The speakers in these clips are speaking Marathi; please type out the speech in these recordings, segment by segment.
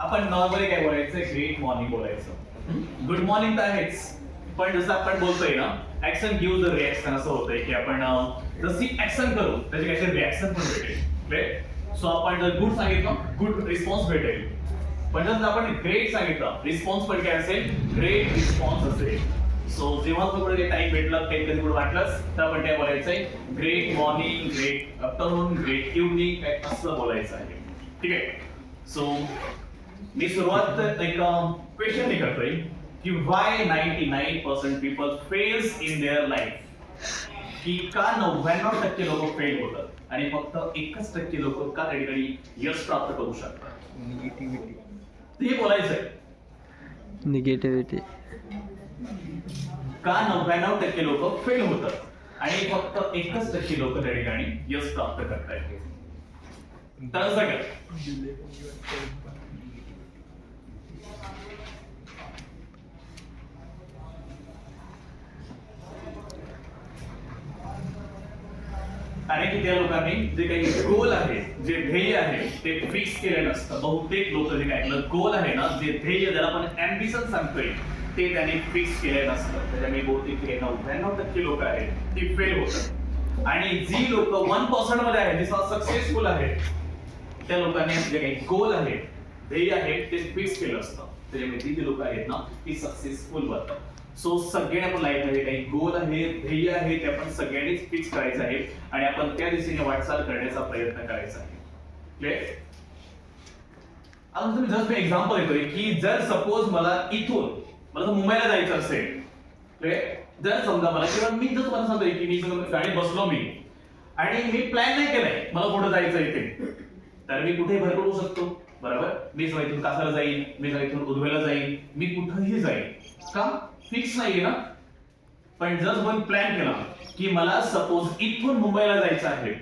आपण नॉर्मली काय बोलायचं? ग्रेट मॉर्निंग बोलायचं. गुड मॉर्निंग तर आहेच. पण जसं आपण बोलतोय ना ऍक्शन गिव्ह द रिॲक्शन असं होतंय की आपण जशी ऍक्शन करू त्याचे काहीतरी रिॲक्शन पण भेटेल. सो आपण जर गुड सांगितलं गुड रिस्पॉन्स भेटेल. पण जर आपण ग्रेट सांगितलं रिस्पॉन्स पण काय असेल? ग्रेट रिस्पॉन्स असेल. सो जेव्हा तुम्हाला काही टाइम भेटला काही कधी कुठे वाटलंच तर आपण काय बोलायचंय? Great morning great afternoon great evening काय असं बोलायचं आहे. ठीक आहे? सो मी सुरुवात एक क्वेश्चन करतोय की why ninety nine percent people fails in their life की का नव्याण्णव टक्के लोक फेल होतात? आणि फक्त एकच टक्के लोक का त्या ठिकाणी यश प्राप्त करू शकतात? निगेटिव्हिटी ते हे बोलायचं आहे निगेटिव्हिटी का नव्याण्णव टक्के लोक फेल होतात? आणि फक्त एकच टक्के लोक त्या ठिकाणी यश प्राप्त करतायत? तर असं कारण की त्या लोकांनी जे काही गोल आहे जे ध्येय आहे ते फिक्स केले नसतं. बहुतेक लोक जे काय गोल आहे ना जे ध्येय ज्याला आपण अँबिशन सांगतोय ते त्यांनी फिक्स केले नसतं. त्याच्यामुळे बहुतेक हे नव्याण्णव टक्के लोक आहेत ती फेल होतात. आणि जी लोक वन पर्सेंटमध्ये आहेत जी सक्सेसफुल आहेत त्या लोकांनी जे काही गोल आहे ध्येय आहे ते फिक्स केलं असतं. त्याच्यामुळे ती जी लोक आहेत ना ती सक्सेसफुल बनतात. सो सगळ्यांनी आपण लाईफमध्ये काही गोल आहे ध्येय आहे ते आपण सगळ्यांनीच फिक्स करायचं आहे आणि आपण त्या दिशेने वाटचाल करण्याचा प्रयत्न करायचा आहे. क्लिअर आता तुम्ही जस्ट मी एक्झाम्पल देतोय की जर सपोज मला इथून मला मुंबईला जायचं असेल जर समजा मला किंवा मी जर तुम्हाला सांगतोय की मी गाडी बसलो मी आणि मी प्लॅन नाही केलाय मला कुठं जायचं इथे तर मी कुठे भरकडू शकतो बरोबर? मी जेव्हा इथून कासाला जाईन मी जेव्हा इथून उधवेला जाईन मी कुठंही जाईन. का? फिक्स नाहीये ना? पण जर आपण प्लॅन केला की मला सपोज इथून मुंबईला जायचं आहे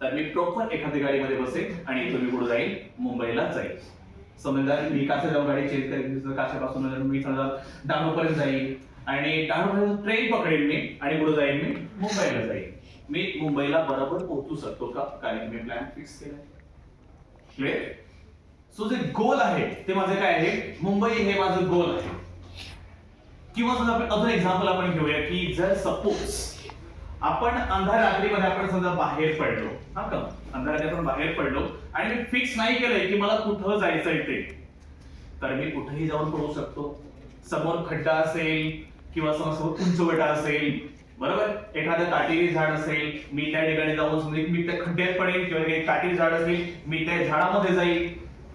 तर मी प्रॉपर एखाद्या गाडीमध्ये बसेल आणि इथून मी कुठे जाईल मुंबईला जाईल समजा मी कासे जाऊन गाडी चेंज करेन काशापासून मी समजा डहाणूपर्यंत जाईल आणि डहाणूपर्यंत ट्रेन पकडेल मी आणि कुठे जाईल मी मुंबईला जाईल मी मुंबईला बरोबर पोहोचू शकतो का? कारण मी प्लॅन फिक्स केला क्लिअर सो जे गोल आहे ते माझे काय आहे? मुंबई हे माझं गोल आहे. किंवा समजा आपण अजून एक्झाम्पल आपण घेऊया की जर सपोज आपण अंधार रात्रीमध्ये आपण समजा बाहेर पडलो हा का? अंधार रात्री आपण बाहेर पडलो आणि मी फिक्स नाही केलंय की मला कुठं जायचंय ते तर मी कुठेही जाऊन पडू शकतो. समोर खड्डा असेल किंवा समोर उंचवटा असेल बरोबर? एखादं काटेरी झाड असेल मी त्या ठिकाणी जाऊन समजा मी त्या खड्ड्यात पडेल किंवा काही काटेरी झाड असेल मी त्या झाडामध्ये जाईल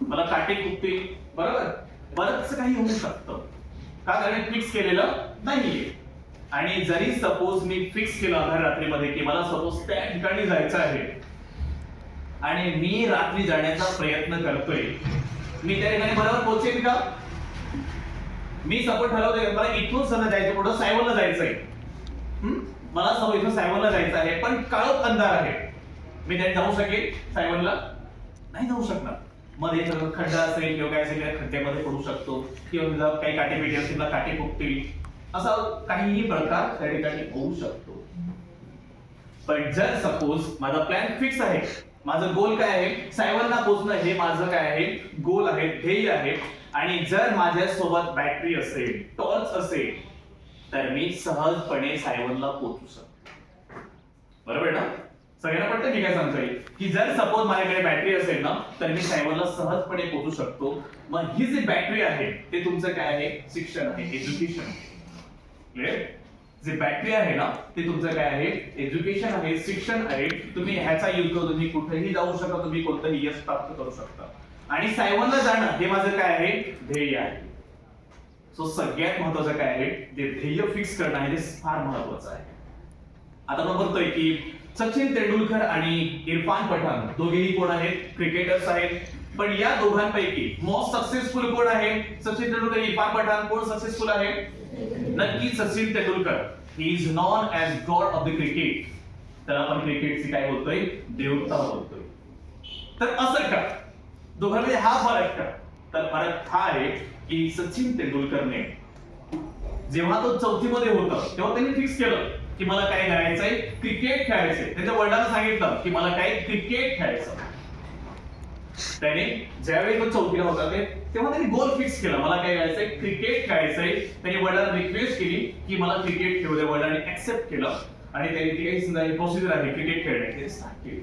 मला काटे कुठतील बरोबर? बरंच काही होऊ शकतं. का? कारण फिक्स केलेलं नाहीये. आणि जरी सपोज मी फिक्स केलं आधार रात्रीमध्ये की मला सपोज त्या ठिकाणी जायचं आहे आणि मी रात्री जाण्याचा प्रयत्न करतोय मी त्या ठिकाणी बरोबर पोहोचेन का? मी सपोज ठरवतोय मला इथून सध्या जायचं कुठं सायवलला जायचंय. हम्म? मला सपोज इथून सायवलला जायचं आहे पण काळोख अंधार आहे. मी त्यात जाऊ शकेल सायवनला नाही जाऊ शकणार. मध्ये सगळं खड्डा असेल किंवा काय असेल त्या खड्ड्यामध्ये पडू शकतो. किंवा काही काटे पेटी असतील तर काटे फुटतील. असा काहीही प्रकार त्या ठिकाणी होऊ शकतो. पण जर सपोज माझा प्लॅन फिक्स आहे माझं गोल काय आहे? सायवनला पोहोचणं हे माझं काय आहे? गोल आहे ध्येय आहे. आणि जर माझ्या सोबत बॅटरी असेल टॉर्च असेल तर मी सहजपणे सायवनला पोहोचू शकतो. बरोबर ना? सगळ्यांना पडतं मी काय सांगतोय? की जर सपोज माझ्याकडे बॅटरी असेल ना तर मी सायबरला सहजपणे पोहोचू शकतो. मग ही जी बॅटरी आहे ते तुमचं काय आहे? शिक्षण आहे एज्युकेशन क्लिअर जे बॅटरी आहे ना ते तुमचं काय आहे? एज्युकेशन आहे शिक्षण आहे. तुम्ही ह्याचा युज करून तुम्ही कुठेही जाऊ शकता तुम्ही कोणतंही यश प्राप्त करू शकता. आणि सायबरला जाणं हे माझं काय आहे? ध्येय आहे. सो सगळ्यात महत्वाचं काय आहे? जे ध्येय फिक्स करणं आहे ते फार महत्वाचं आहे. आता आपण बघतोय की सचिन तेंडुलकर आणि इरफान पठाण. दोघेही कोण आहेत? क्रिकेटर्स आहेत. पण या दोघांपैकी मोस्ट सक्सेसफुल कोण आहे? सचिन तेंडुलकर इरफान पठाण. कोण सक्सेसफुल आहे? नक्की Sachin Tendulkar. He is known as god of the cricket तर आपण क्रिकेटची काय बोलतोय? देवता बोलतोय. तर असं का दोघांमध्ये हा फरक का तर फरक हा आहे की सचिन तेंडुलकरने जेव्हा तो चौथीमध्ये होता तेव्हा त्यांनी फिक्स केलं. की मला काय करायचंय? क्रिकेट खेळायचंय. त्याच्या वडिलांना सांगितलं की मला काय क्रिकेट खेळायचं. त्याने ज्यावेळी तो चौथीला होता ते तेव्हा त्यांनी गोल फिक्स केला. मला काय करायचंय? क्रिकेट खेळायचंय. त्यांनी वडिलांना रिक्वेस्ट केली की मला क्रिकेट खेळू द्या वडिलांनी ऍक्सेप्ट केलं. आणि त्यांनी ती काही प्रोसिजर आहे क्रिकेट खेळण्याची स्टार्ट केली.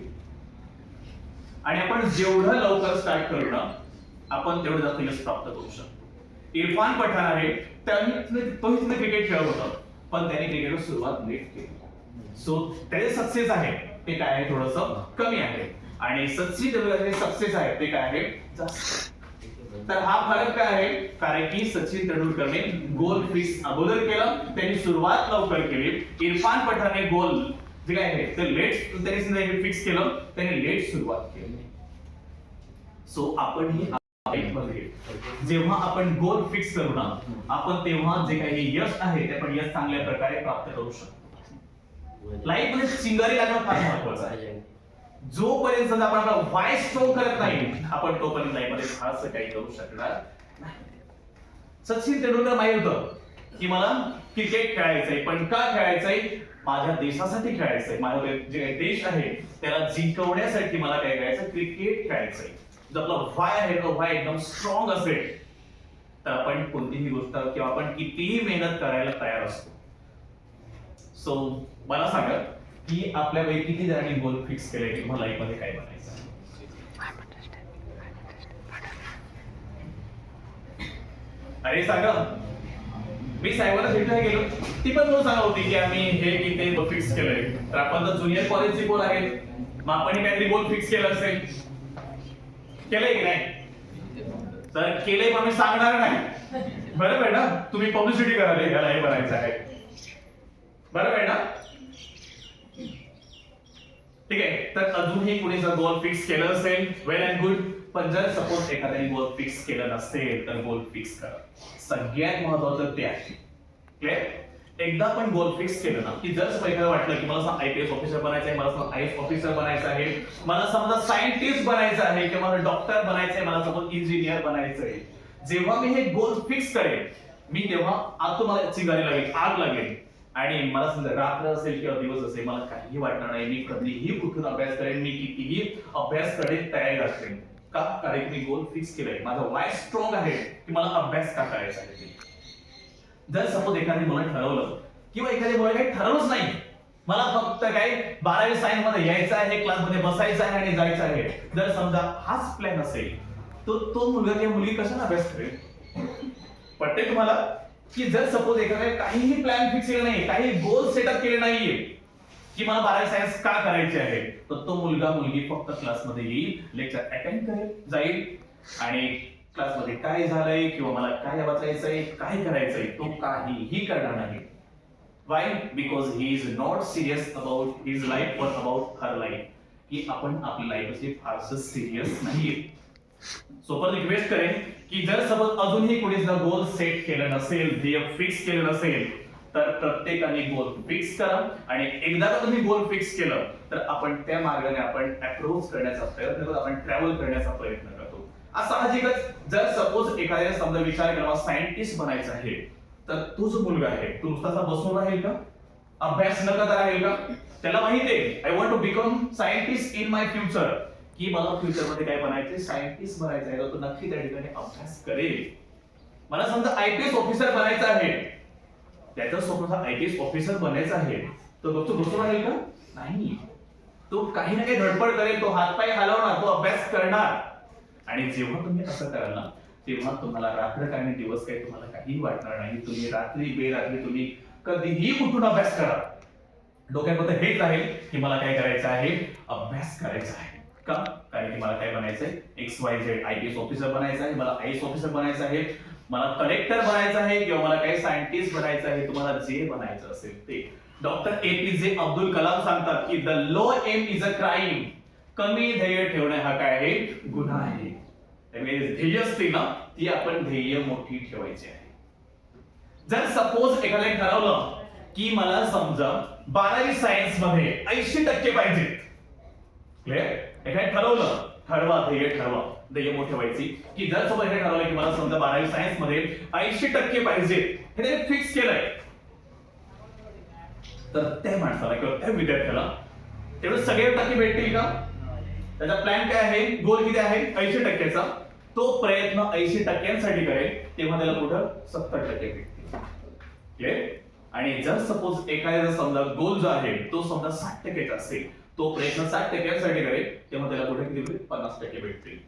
आणि आपण जेवढं लवकर स्टार्ट करू ना आपण तेवढं जास्त यश प्राप्त करू शकतो. इरफान पठाण आहे त्याने तोही तिथे क्रिकेट खेळत होता. पण त्यांनी क्रिकेटवर सुरुवात लेट केली. सो त्याचे सक्सेस आहे ते काय आहे? थोडस कमी आहे. आणि सचिन तेंडुलकरचे सक्सेस आहे ते काय आहे? जास्त. तर हा फरक काय आहे? कारण की सचिन तेंडुलकरने गोल फिक्स अगोदर केलं त्यांनी सुरुवात लवकर केली. इरफान पठाणने गोल जे काय आहे ते लेट त्यांनी फिक्स केलं त्याने लेट सुरुवात केली. सो आपण ही जेव्हा आपण गोल फिक्स करू ना आपण तेव्हा जे काही यश आहे ते आपण यश चांगल्या प्रकारे प्राप्त करू शकतो. लाईफमध्ये चिंगारी लागणं फार महत्वाचं आहे. जोपर्यंत आपण आपला वाय स्ट्रॉंग करत नाही आपण तोपर्यंत लाईफमध्ये फारसं काही करू शकणार नाही. सचिन तेंडुलकर माहीत होतं की मला क्रिकेट खेळायचंय पण का खेळायचंय? माझ्या देशासाठी खेळायचंय. माझा जे काही देश आहे त्याला जिंकवण्यासाठी मला काय खेळायचं क्रिकेट खेळायचंय. जर आपला व्हाय आहे तो वाय एकदम स्ट्रॉंग असेल तर आपण कोणतीही गोष्ट किंवा आपण कितीही मेहनत करायला तयार असतो. सो मला सांगा की आपल्यापैकी किती जणांनी गोल फिक्स केले की मला मध्ये काय बनायचं अरे सांगा मी साहेबांना भेटायला गेलो. ती पण बोल सांगा होती की आम्ही हे की ते फिक्स केलंय. तर आपण तर ज्युनियर कॉलेजचे बोल आहे. मग आपण काहीतरी गोल फिक्स केलं असेल. केलंय की नाही? तर केलंय पण मी सांगणार नाही. बरोबर आहे ना तुम्ही पब्लिसिटी कराल याला हे बनायचं आहे. बरोबर आहे ना ठीक आहे तर अजूनही कुणी जर गोल फिक्स केलं असेल वेल अँड गुड पण जर सपोज एखाद्याने गोल फिक्स केलं नसेल तर गोल फिक्स करा. सगळ्यात महत्वाचं ते आहे. क्लिअर एकदा पण गोल फिक्स केलं ना की जर एखादं वाटलं की मला आयपीएस ऑफिसर बनायचं आहे मला आय एस ऑफिसर बनायचं आहे मला समजा सायंटिस्ट बनायचं आहे किंवा मला डॉक्टर बनायचं आहे मला समजा इंजिनियर बनायचं आहे जेव्हा मी हे गोल फिक्स करेन मी तेव्हा आतून मला चिगारी लागेल आग लागेल. आणि मला समजा रात्र असेल किंवा दिवस असेल मला काहीही वाटणार नाही मी कधीही कुठून अभ्यास करेन मी कितीही अभ्यास करेन तयारी असेल का? कारण मी गोल फिक्स केलाय. माझा वाय स्ट्रॉंग आहे की मला अभ्यास का करायचा आहे? जर सपोज एखादी मुलं ठरवलं किंवा एखादी मुलं काही ठरवलंच नाही मला फक्त काय बारावी सायन्समध्ये यायचं आहे क्लासमध्ये बसायचं आहे आणि जायचं आहे. जर समजा हाच प्लॅन असेल तो तो मुलगा किंवा मुलगी कशाला अभ्यास करेल? पटते तुम्हाला? की जर सपोज एखाद्या काहीही प्लॅन फिक्स केला नाही काही गोल सेटअप केले नाहीये की मला बारावी सायन्स का करायचे आहे तर तो मुलगा मुलगी फक्त क्लासमध्ये येईल लेक्चर अटेंड करेल जाईल आणि क्लासमध्ये काय झालंय किंवा मला काय वाचायचंय काय करायचंय तो काहीही करणार नाही. Why because he is not serious about his life वर अबाउट हर लाईफ की आपण आपली लाईफ असे फारसं सिरियस नाहीये. सोपर रिक्वेस्ट करेन की जर सपोज अजूनही कोणी जर गोल सेट केलं नसेल ध्येय फिक्स केलं नसेल तर प्रत्येकाने गोल फिक्स करा. आणि एकदा का तुम्ही गोल फिक्स केलं तर आपण त्या मार्गाने आपण अप्रोच करण्याचा प्रयत्न करू आपण ट्रॅव्हल करण्याचा प्रयत्न साहजिकच जर सपोज एखाद्या समजा विचार केला सायंटिस्ट बनायचं आहे तर तो जो मुलगा आहे. तो नुसताचा बसून राहील का? अभ्यास न करता राहील का? त्याला माहिती आहे I want to become scientist in my future की मला फ्युचरमध्ये काय बनायचंय? सायंटिस्ट बनायचं आहे. तर तो नक्की त्या ठिकाणी अभ्यास करेल. मला समजा आयपीएस ऑफिसर बनायचं आहे. त्याचं स्वप्न आयपीएस ऑफिसर बनायचं आहे. तो फक्त बसून राहील का? नाही. तो काही ना काही धडपड करेल. तो हातपाय हलवणार तो अभ्यास करणार. आणि जेव्हा तुम्ही असं कराल ना तेव्हा तुम्हाला रात्र काय दिवस काही तुम्हाला काहीही वाटणार नाही. तुम्ही रात्री बेरात्री तुम्ही कधीही उठून अभ्यास करा. डोक्यामध्ये हेच आहे की मला काय करायचं आहे? अभ्यास करायचा आहे. का? कारण की मला काय बनायचं आहे X Y Z I P S officer बनायचं आहे मला आय एस ऑफिसर बनायचं आहे मला कलेक्टर बनायचं आहे किंवा मला काही सायंटिस्ट बनायचं आहे तुम्हाला जे बनायचं असेल ते. डॉक्टर ए पी जे अब्दुल कलाम सांगतात की the low aim is a crime कमी ध्येय ठेवणे हा काय आहे? गुन्हा आहे. त्यामुळे ध्येय असते ना ती आपण ध्येय मोठी ठेवायची आहे. जर सपोज एखाद्या ठरवलं की मला समजा बारावी सायन्समध्ये ऐंशी टक्के पाहिजेत क्लिअर एखाद्या ठरवलं ठरवा ध्येय ठरवा. ध्येय मोठे व्हायची की जर समजा हे ठरवलं की मला समजा बारावी सायन्समध्ये ऐंशी टक्के पाहिजेत हे त्याने फिक्स केलंय. तर त्या माणसाला किंवा त्या विद्यार्थ्याला तेवढे सगळे टक्के भेटतील का? त्याचा प्लॅन काय आहे? गोल किती आहे? ऐंशी टक्क्याचा. तो प्रयत्न ऐंशी टक्क्यांसाठी करेल. तेव्हा त्याला कुठं? सत्तर टक्के भेटतील. क्लिअर आणि जर सपोज एखाद्या समजा गोल जो आहे तो समजा साठ टक्क्याचा असेल तो प्रयत्न साठ टक्क्यांसाठी करेल तेव्हा त्याला कुठे किती भेटेल पन्नास टक्के भेटतील.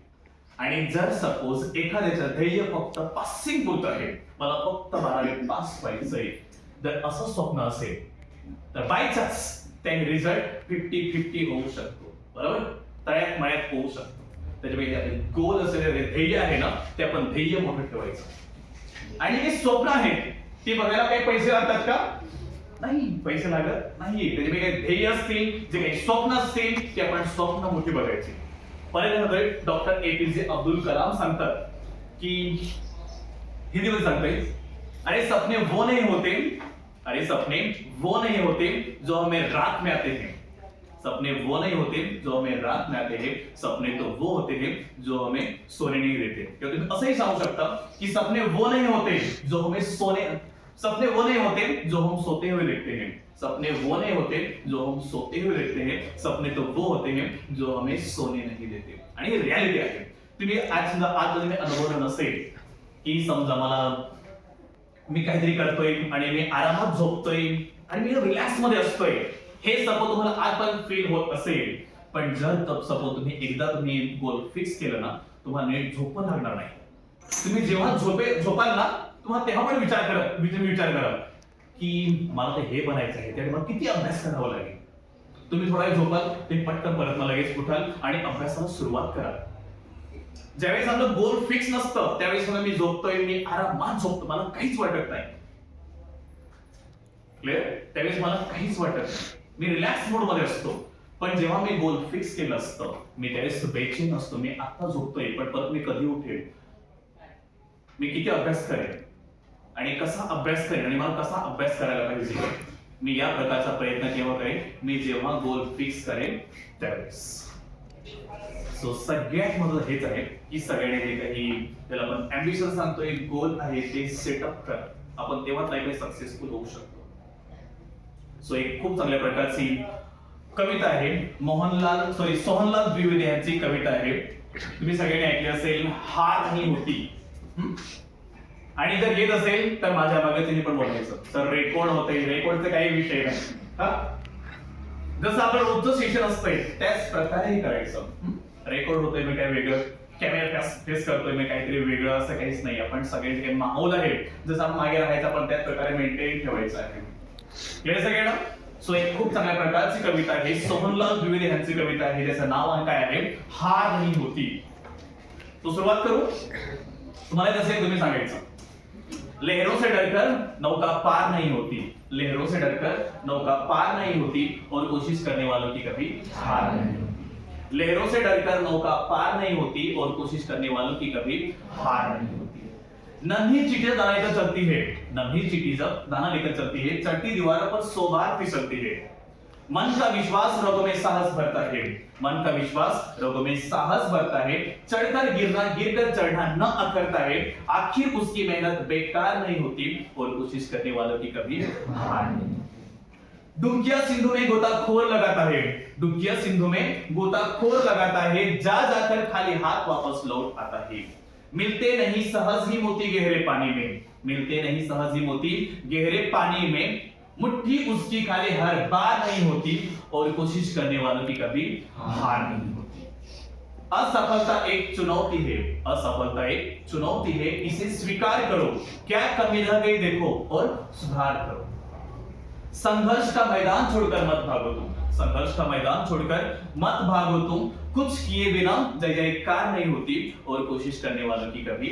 आणि जर सपोज एखाद्याचं ध्येय फक्त पासिंग पुरतं आहे मला फक्त बारावी पास व्हायचंय जर असं स्वप्न असेल तर बाय चान्स त्याने रिझल्ट फिफ्टी फिफ्टी होऊ शकतो. बरोबर? तळ्यात मळ्यात होऊ शकतो. त्याच्यापैकी गोल असलेले ध्येय आहे ना ते आपण ध्येय मोठं ठेवायचं. आणि जे स्वप्न आहे ते बघायला काही पैसे लागतात का? नाही. पैसे लागत नाही. त्याच्यापैकी काही ध्येय असतील जे काही स्वप्न असतील ते आपण स्वप्न मोठी बघायची. परत डॉक्टर ए पी जे अब्दुल कलाम सांगतात की हिंदी मध्ये सांगते अरे सपने वो नहीं होते. अरे सपने वो नहीं होते जो हमें रात में आते हैं. सपने वो नहीं होते जो हमें रात में आते हैं सपने तो वो होते हैं जो हमें सोने नहीं देते। किंवा तुम्ही असंही सांगू शकता की सपने वो नहीं होते जो हमें सोने सपने वो नहीं होते जो हम सोते हुए देखते हैं। सपने वो नहीं होते जो हम सोते हुए देखते हैं सपने तो वो होते हैं जो हमें सोने नहीं देते। आणि रियालिटी आहे। तुम्ही आज समजा आज जर मी अनुभवलं नसेल की समजा मला मी काहीतरी करतोय आणि मी आरामात झोपतोय आणि मी रिलॅक्समध्ये असतोय हे सपोज तुम्हाला आज पण फील होत असेल. पण जर सपोज तुम्ही एकदा तुम्ही गोल फिक्स केलं ना तुम्हाला नेट झोप पण लागणार नाही. तुम्ही जेव्हा झोपे झोपाल ना तुम्हाला तेव्हा पण विचार करा म्हणजे तुम्ही विचार करा की मला ते हे बनायचं आहे त्यामुळे मला किती अभ्यास करावा लागेल. तुम्ही थोडा वेळ झोपाल ते पटकन परत मला लगेच उठाल आणि अभ्यासाला सुरुवात करा ज्यावेळेस आपलं गोल फिक्स नसतं त्यावेळेस मला मी झोपतोय मी आरामात झोपतो मला काहीच वाटत नाही. क्लिअर त्यावेळेस मला काहीच वाटत नाही. मी रिलॅक्स मोडमध्ये असतो. पण जेव्हा मी गोल फिक्स केलं असतं मी त्यावेळेस बेचैन असतो. मी आता झोपतोय पण परत मी कधी उठेल? मी किती अभ्यास करेन? आणि कसा अभ्यास करेन? आणि मला कसा अभ्यास करायला पाहिजे? मी या प्रकारचा प्रयत्न केव्हा करेन? मी जेव्हा गोल फिक्स करेन त्यावेळेस. सो सगळ्यात महत्वाचं हेच आहे की सगळ्यांनी जे काही त्याला आपण अम्बिशन सांगतोय गोल आहे ते सेटअप कर. आपण तेव्हाच लाईफ सक्सेसफुल होऊ शकतो. सो एक खूप चांगल्या प्रकारची कविता आहे. मोहनलाल सॉरी सोहनलाल द्विवेदी यांची कविता आहे. तुम्ही सगळ्यांनी ऐकली असेल हात आणि होती आणि जर येत असेल तर माझ्या मागे तिने पण बोलायचं. तर रेकॉर्ड होते रेकॉर्डचे काही विषय नाही. जसं आपलं रोजचं सेशन असतंय त्याच प्रकारे हे? करायचं रेकॉर्ड होतोय मी काय वेगळं? कॅमेरा फेस करतोय मी काहीतरी वेगळं असं काहीच नाही. आपण सगळे जे काही माहोल आहे जसं आपण मागे राहायचं आपण त्याच प्रकारे मेंटेन ठेवायचं आहे. क्लिअर सगळ्यांना? सो एक खूप चांगल्या प्रकारची कविता आहे. सोहनलाल द्विवेदी यांची कविता आहे. ज्याचं नाव काय आहे? हार नाही होती. तो सुरुवात करू. तुम्हाला जसे तुम्ही सांगायचं. लहरों से डरकर नौका पार नहीं होती. लहरों से डरकर नौका पार नहीं होती. और कोशिश करने वालों की कभी हार नहीं होती. लहरों से डरकर नौका पार नहीं होती. और कोशिश करने वालों की कभी हार नहीं होती. नन्ही चीटें दाना लेकर चलती है. नन्ही चीटी जब दाना लेकर चलती है. चढ़ती दीवारों पर सौ बार फिसलती है. मन का विश्वास, रगों में साहस भरता है. मन का विश्वास, रगों में साहस भरता है. चढ़कर, गिरना, गिरकर चढ़ना न अखरता है. आखिर उसकी मेहनत बेकार नहीं होती और कोशिश करने वालों की कभी हार नहीं डुबकिया सिंधु में गोताखोर लगाता है. डुबकिया सिंधु में गोताखोर लगाता है. जा जाकर खाली हाथ वापस लौट आता है. मिलते नहीं सहज ही मोती गहरे पानी में। मिलते नहीं सहज ही मोती गहरे पानी में। मुट्ठी उसकी खाली हर बार नहीं होती और कोशिश करने वालों की कभी हार नहीं होती। असफलता एक चुनौती है। असफलता एक चुनौती है। इसे स्वीकार करो। क्या कमी रह गई देखो और सुधार करो। संघर्ष का मैदान छोड़कर मत भागो तुम। संघर्ष का मैदान छोड़कर मत भागो तुम। कुछ किए बिना जय जयकार नहीं होती और कोशिश करने वालों की कभी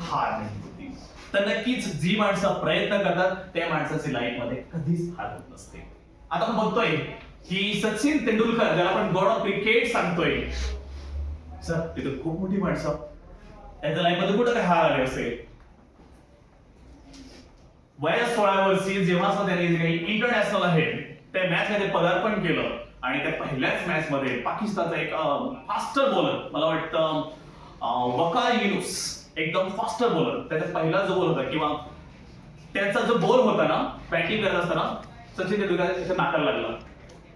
हार नहीं होती। तर नक्कीच जी माणसं प्रयत्न करतात त्या माणसाची लाईफमध्ये कधीच हार होत नसते. आता आपण बघतोय की सचिन तेंडुलकर ज्याला आपण गॉड ऑफ क्रिकेट सांगतोय सर तिथं खूप मोठी माणसं. त्याच्या लाईफमध्ये कुठं काय हार आले असेल? वयास सोळा वर्षी जेव्हा सुद्धा त्याने काही इंटरनॅशनल आहे त्या मॅच मध्ये पदार्पण केलं. आणि त्या पहिल्याच मॅच मध्ये पाकिस्तानचा एक फास्टर बॉलर मला वाटतं वकार युनुस एकदम फास्टर बॉलर त्याचा पहिला जो बॉल होता किंवा त्याचा जो बॉल होता ना बॅटिंग करत असताना सचिन तेंडुलकर त्याच्या नाकाला लागला.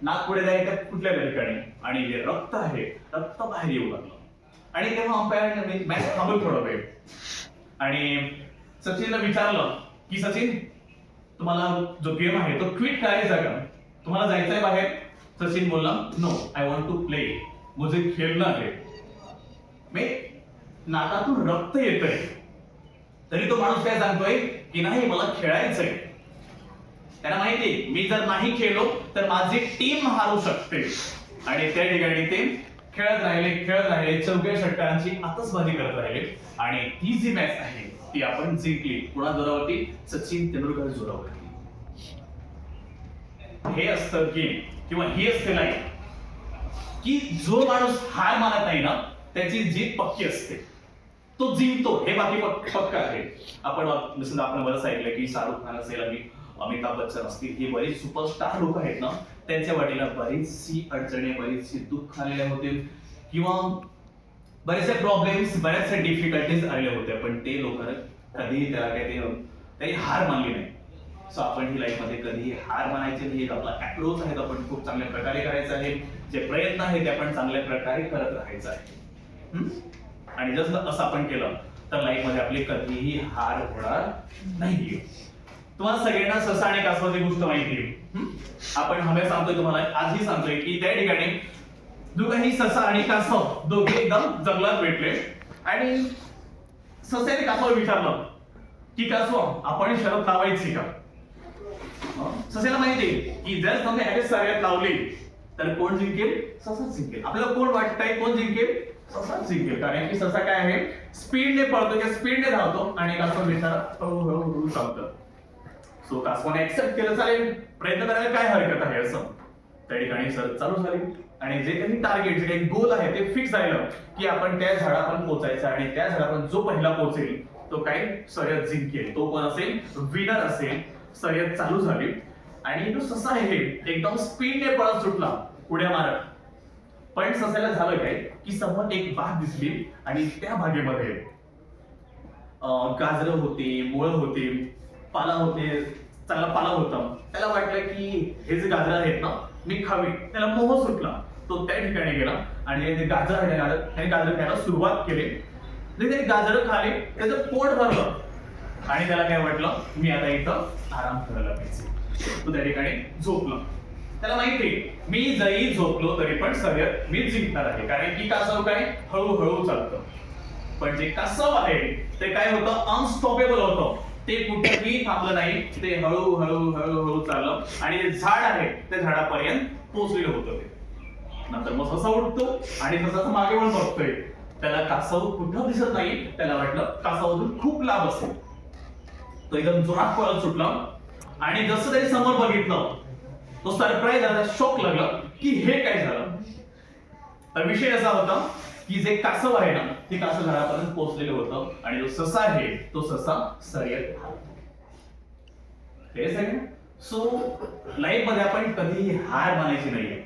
नाक पुढे जायच्या कुठल्या ठिकाणी. आणि जे रक्त आहे रक्त बाहेर येऊ लागलं. आणि तेव्हा अंपायर मॅच थांबून थोडा वेळ आणि सचिनला विचारलं की सचिन तुम्हाला जो गेम आहे तो ट्विट करायचा का? तुम्हाला जायचंय बाहेर? सचिन बोलला no I want to play मुझे खेळणं आहे. मी नाकातून रक्त येतंय. तरी तो माणूस काय सांगतोय? की नाही मला खेळायचंय. त्यांना माहिती मी जर नाही खेळलो तर माझी टीम हारू शकते. आणि त्या ठिकाणी ते खेळत राहिले खेळत राहिले चौघ्या षटकारांची आतसबाजी करत राहिले. आणि ही जी मॅच आहे ती आपण जिंकली. कुणा जोरावरती सचिन तेंडुलकर जोरावरती हे असतं गेम किंवा ही असते लाईफ की जो माणूस हार मानत नाही ना त्याची जीत पक्की असते. तो जिंकतो. हे बाकी पक्क आहे. आपण जसं आपण बरं ऐकलं की शाहरुख खान असेल आणि अमिताभ बच्चन असतील हे बरेच सुपरस्टार लोक आहेत ना त्यांच्या वाटेला बरीचशी अडचणी बरीचशी दुःख आलेले होते. किंवा बरेचसे प्रॉब्लेम्स बऱ्याचशा डिफिकल्टीज आलेल्या होत्या पण ते लोक कधीही त्याला काही ते काही हार मानली नाही. सो आपण ही लाईफमध्ये कधीही हार मानायचे नाही. एक आपला अप्रोच आहे तो आपण खूप चांगल्या प्रकारे करायचा आहे. जे प्रयत्न आहे ते आपण चांगल्या प्रकारे करत राहायचं आहे. आणि जसं असं आपण केलं तर लाईफमध्ये आपली कधीही हार होणार नाही. तुम्हाला सगळ्यांना ससा आणि कासवाची गोष्ट माहिती आहे. आपण हमें सांगतोय तुम्हाला आजही सांगतोय की त्या ठिकाणी दोघंही ससा आणि कासव हो, दोघे एकदम जंगलात भेटले. आणि ससेने कासव हो विचारलं की कासव हो, आपण शरद लावायची का? ससेला सस्याला माहिती आहे की जर तुम्ही ह्याच्या सगळ्यात लावली तर कोण जिंकेल? ससाच जिंकेल. आपल्याला कोण वाटतंय कोण जिंकेल? ससाच जिंकेल. कारण की ससा काय आहे? स्पीडने पळतो किंवा स्पीडने धावतो आणि कासव बिचारा हळूहळू हळू चालतं. सो कासवाने ऍक्सेप्ट केलं चालेल. प्रयत्न करायला काय हरकत आहे असं. त्या ठिकाणी सर चालू झाली. आणि जे काही टार्गेट जे काही गोल आहे ते फिक्स झालं की आपण त्या झाडापर्यंत पोहोचायचं आणि त्या झाडापर्यंत जो पहिला पोहोचेल तो काही सगळ्यात जिंकेल. तो कोण असेल? विनर असेल. शर्यत चालू झाली. आणि तो ससा आहे एकदम स्पीडने पळत सुटला उड्या मारत. पण ससायला झालं काय की समोर एक बाग दिसली आणि त्या बागेमध्ये अं, गाजरं होते मुळं होते पाला होते चांगला पाला होता. त्याला वाटलं की हे जे गाजरं आहेत ना मी खावी त्याला मोह सुटला. तो त्या ठिकाणी गेला आणि ते गाजर त्याने गाजर खायला सुरुवात केली. त्याने गाजरं खाली त्याचं पोट भरलं. आणि त्याला काय वाटलं? मी आता इथं आराम करायला पाहिजे. तो त्या ठिकाणी झोपला. त्याला माहिती मी जरी झोपलो तरी पण सगळ्यात मी जिंकणार आहे. कारण की कासव काय? हळूहळू चालतं. पण जे कासव आहे ते काय होतं? अनस्टॉपेबल होतं. ते कुठेही थांबलं नाही. ते हळू हळू हळू हळू चाललं. आणि जे झाड आहे त्या झाडापर्यंत पोचलेलं होतं ते. नंतर मग ससा उठतो आणि ससाचं मागे पण बघतोय. त्याला कासव कुठं दिसत नाही त्याला वाटलं कासवातून खूप लाभ असेल. तो एकदम जोरात पळत सुटला. आणि जसं त्याने समोर बघितलं तो सरप्राईज झाला शॉक लागला की हे काय झालं. तर विषय असा होता की जे कासव आहे ना ते कासव घरापर्यंत पोहोचलेलं होतं. आणि जो ससा आहे तो ससा सर्यत हे सगळं सो लाईफमध्ये आपण कधीही हार मानायची नाहीये.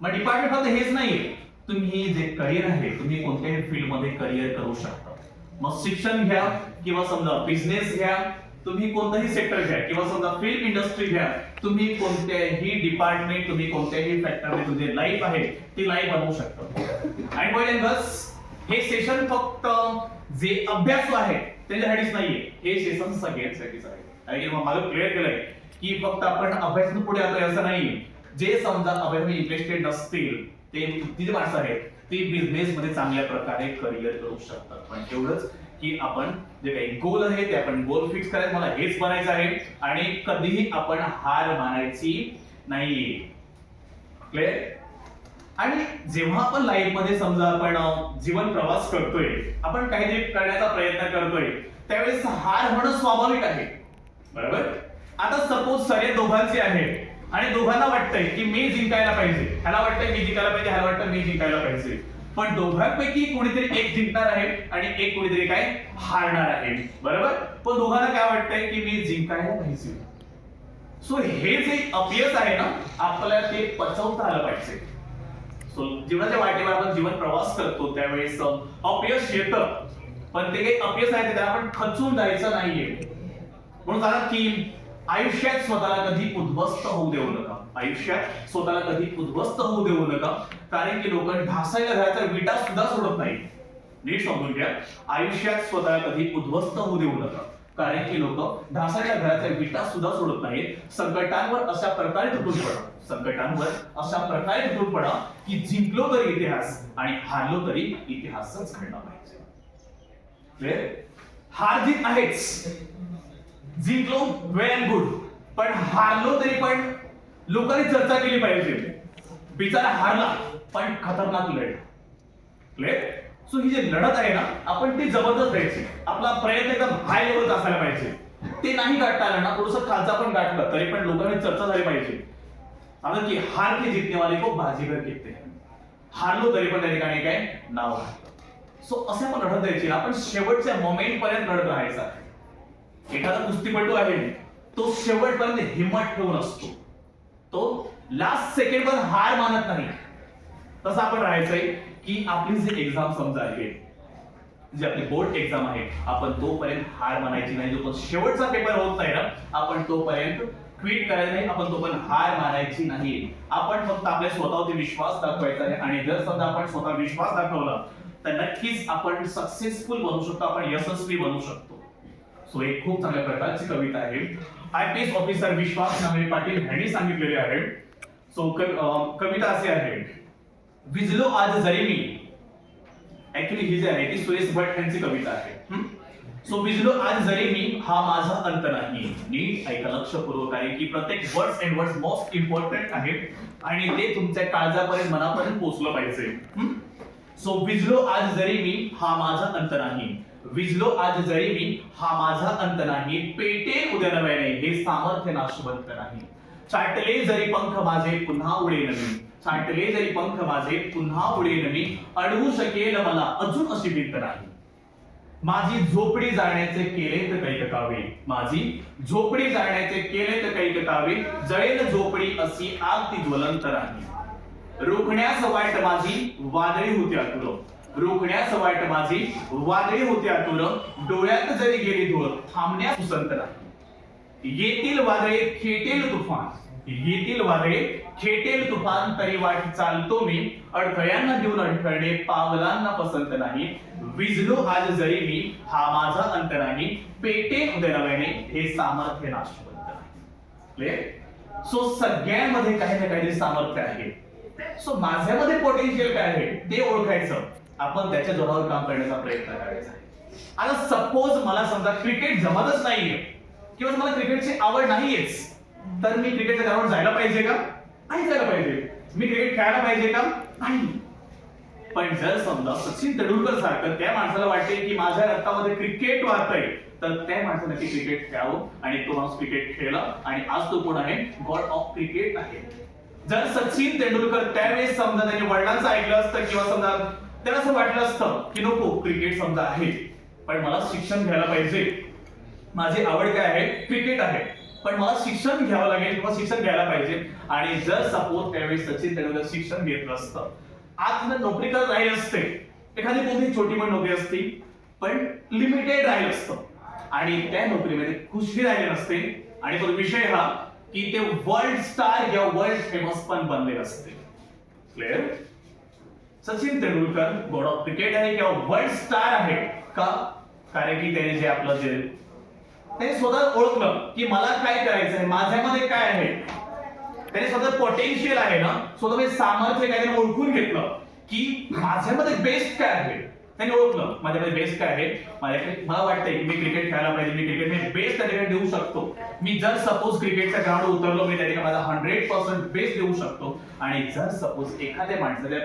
मग डिपार्टमेंट फक्त हेच नाहीये. तुम्ही जे करिअर आहे तुम्ही कोणत्याही फील्डमध्ये करिअर करू शकता. मग शिक्षण घ्या किंवा समजा बिझनेस घ्या तुम्ही कोणताही सेक्टर घ्या किंवा समजा फिल्म इंडस्ट्री घ्या तुम्ही कोणत्याही डिपार्टमेंट तुम्ही कोणत्याही फॅक्टरमध्ये तुझे लाईफ आहे ती लाईफ बनवू शकता. आणि पहिले बस हे सेशन फक्त जे अभ्यास आहे त्याच्यासाठीच नाहीये. हे सेशन सगळ्यांसाठीच आहे. आणि मग मला क्लिअर केलंय की फक्त आपण अभ्यास पुढे आलोय असं नाही जे समजा अभ्यास इंटरेस्टेड नसतील ते बुद्धिचे माणसं आहेत ते बिझनेस मध्ये चांगल्या प्रकारे करिअर करू शकतात. पण तेवढंच की आपण जे काही गोल आहे ते आपण गोल फिक्स करायचं मला हेच बनायचं आहे. आणि कधीही आपण हार मानायची नाही क्लिअर आणि जेव्हा आपण लाईफमध्ये समजा आपण जीवन प्रवास करतोय आपण काहीतरी करण्याचा प्रयत्न करतोय त्यावेळेस हार होणं स्वाभाविक आहे. बरोबर? आता सपोज सगळे दोघांचे आहे आणि दोघांना वाटतंय की मी जिंकायला पाहिजे. ह्याला वाटतंय मी जिंकायला पाहिजे ह्याला वाटतं मी जिंकायला पाहिजे. पण दोघांपैकी कोणीतरी एक जिंकणार आहे आणि एक कोणीतरी काय हारणार आहे. बरोबर? पण दोघांना काय वाटतंय की मी जिंकायला पाहिजे? सो हे जे अपयश आहे ना आपल्याला ते पचवता आलं पाहिजे. सो जीवनाच्या वाटेवर आपण जीवन प्रवास करतो त्यावेळेस अपयश येतं. पण ते काही अपयश आहे त्याला आपण खचून जायचं नाहीये. म्हणून कारण की आयुष्यात स्वतःला कधी उद्ध्वस्त होऊ देऊ नका. आयुष्यात स्वतःला कधी उद्ध्वस्त होऊ देऊ नका. कारण की लोक ढासायला घराचा विटा सुद्धा सोडत नाही नीट समजून घ्या. आयुष्यात स्वतःला कधी उद्ध्वस्त होऊ देऊ नका. कारण की लोक ढासाच्या घराच्या विटा सुद्धा सोडत नाहीत. संकटांवर अशा प्रकारे तुटून पडा. संकटांवर अशा प्रकारे तुटून पडा की जिंकलो तरी इतिहास आणि हारलो तरी इतिहासच घडला पाहिजे. हार जीत आहेच. जिंकलो वेल अँड गुड पण हारलो तरी पण लोकांनी चर्चा केली पाहिजे. बिचारा हारला. पण खतरनाक लढला क्लिअर सो ही जी लढत आहे ना आपण ती जबरदस्त द्यायची. आपला प्रयत्न एकदम हाय लेवलचा असायला पाहिजे. ते नाही गाठता आलं ना थोडस खालचा पण गाठलं तरी पण लोकांनी चर्चा झाली पाहिजे. आता की हार के जितने वाले को बाजीगर कहते हारलो तरी पण त्या ठिकाणी काय? नाव सो असे आपण लढत द्यायची आपण शेवटच्या मोमेंट पर्यंत लढत राहायचा. एखादा कुस्तीपटू आहे तो शेवटपर्यंत हिम्मत ठेवून असतो. तो लास्ट सेकंड वर हार मानत नाही. तसं आपण राहायचंय की आपली जी एक्झाम समजा आहे जी आपली बोर्ड एक्झाम आहे आपण तोपर्यंत हार मानायची नाही. जो पण शेवटचा पेपर होत नाही ना आपण तोपर्यंत ट्विट करायचं नाही आपण तोपर्यंत हार मानायची नाही आपण फक्त आपल्या स्वतःवरती विश्वास दाखवायचा आहे. आणि जर समजा आपण स्वतः विश्वास दाखवला तर नक्कीच आपण सक्सेसफुल बनू शकतो आपण यशस्वी बनू शकतो. सो एक खूप चांगल्या प्रकारची कविता आहे. I P S officer Vishwas नामे पाटील यांनी सांगितलेले आहे. सो कविता अशी आहे. विजलो आज जरी मी ऍक्च्युली ही जी आहे ती सुरेश भट यांची कविता आहे. सो विजलो आज जरी मी हा माझा अंत नाही. नीट ऐका लक्षपूर्वक आहे की प्रत्येक words and words most important आहे आणि ते तुमच्या काळजापर्यंत मनापर्यंत पोहोचलं पाहिजे. सो विजलो आज जरी मी हा माझा अंत नाही. विजलो आज जरी मी हा माझा अंत नाही. पेटे उद्या नव्याने हे सामर्थ्य नाशवंत नाही. चाटले जरी पंख माझे पुन्हा उडेन मी चाटले जरी पंख माझे पुन्हा उडेन मी अडवू शकेल मला अजून अशी भीत नाही. माझी झोपडी जाण्याचे केले तर काही माझी झोपडी जाण्याचे केले तर काही कावे? जळेल झोपडी अशी आग ती ज्वलंत राही रोखण्यास वाट माझी वादळी होती आतुर रोखण्यास वाट माझी वादळी होती आतुर डोळ्यात जरी गेली धुळ थांबण्यास सुसंत राही येतील वादळे खेटेल तुफान. येतील वादळे खेटेल तुफान तरी वाट चालतो मी. अडथळ्यांना देऊन अडथळणे पावलांना पसंत नाही. विजलो आज जरी मी हा माझा अंत नाही. पेटे उदयनव्याने हे सामर्थ्य नाशवंत नाही. सो सगळ्यांमध्ये काही ना काहीतरी सामर्थ्य आहे. सो माझ्यामध्ये पोटेन्शियल काय आहे? ते ओळखायचं. आपण त्याच्या जोरावर काम करण्याचा प्रयत्न करायचा आहे. आता सपोज मला समजा क्रिकेट जमतच नाहीये. किंवा म्हणजे मला क्रिकेटची आवड नाहीयेच. तर मी क्रिकेटच्या ग्राउंड जायला पाहिजे का? नाही जायला पाहिजे. मी क्रिकेट खेळायला पाहिजे का? नाही. पण जर समजा सचिन तेंडुलकर सारखं त्या माणसाला वाटते की माझ्या रक्तामध्ये क्रिकेट वाहतंय तर त्या माणसाने ती क्रिकेट खेळावं आणि तो माणूस क्रिकेट खेळला आणि आज तो कोण आहे? गॉड ऑफ क्रिकेट आहे. जर सचिन तेंडुलकर त्यावेळेस समजा त्याच्या वडिलांचं ऐकलं असतं किंवा समजा त्याला असं वाटलं असतं की नको क्रिकेट समजा आहे. पण मला शिक्षण घ्यायला पाहिजे. माझी आवड काय आहे? क्रिकेट आहे. पण मला शिक्षण घ्यावं लागेल किंवा शिक्षण घ्यायला पाहिजे. आणि जर सपोज त्यावेळी सचिन तेंडुलकर शिक्षण घेतलं असतं आज जर नोकरी करत राहिले असते. एखादी कोणती छोटी पण नोकरी असती पण लिमिटेड राहिलं असतं. आणि त्या नोकरीमध्ये खुशी राहिले नसते. आणि तो विषय हा की ते वर्ल्ड स्टार किंवा वर्ल्ड फेमस पण बनले असते. Clear Sachin Tendulkar god of cricket आहे किंवा वर्ल्ड स्टार आहे का? कारण की त्याने जे आपलं जे त्याने स्वतः ओळखलं की मला काय करायचं आहे माझ्यामध्ये काय आहे? त्याने स्वतः पोटेन्शियल आहे ना स्वतः सामर्थ्य काय त्याने ओळखून घेतलं की माझ्यामध्ये बेस्ट काय आहे? त्याने ओळखलं माझ्यामध्ये बेस्ट काय आहे? माझ्याकडे मला वाटतंय की मी क्रिकेट खेळायला पाहिजे मी क्रिकेट मी बेस्ट त्या ठिकाणी देऊ शकतो. मी जर सपोज क्रिकेटचा ग्राउंड उतरलो मी त्या ठिकाणी माझा हंड्रेड पर्सेंट बेस्ट देऊ शकतो. आणि जर सपोज एखाद्या माणसाच्या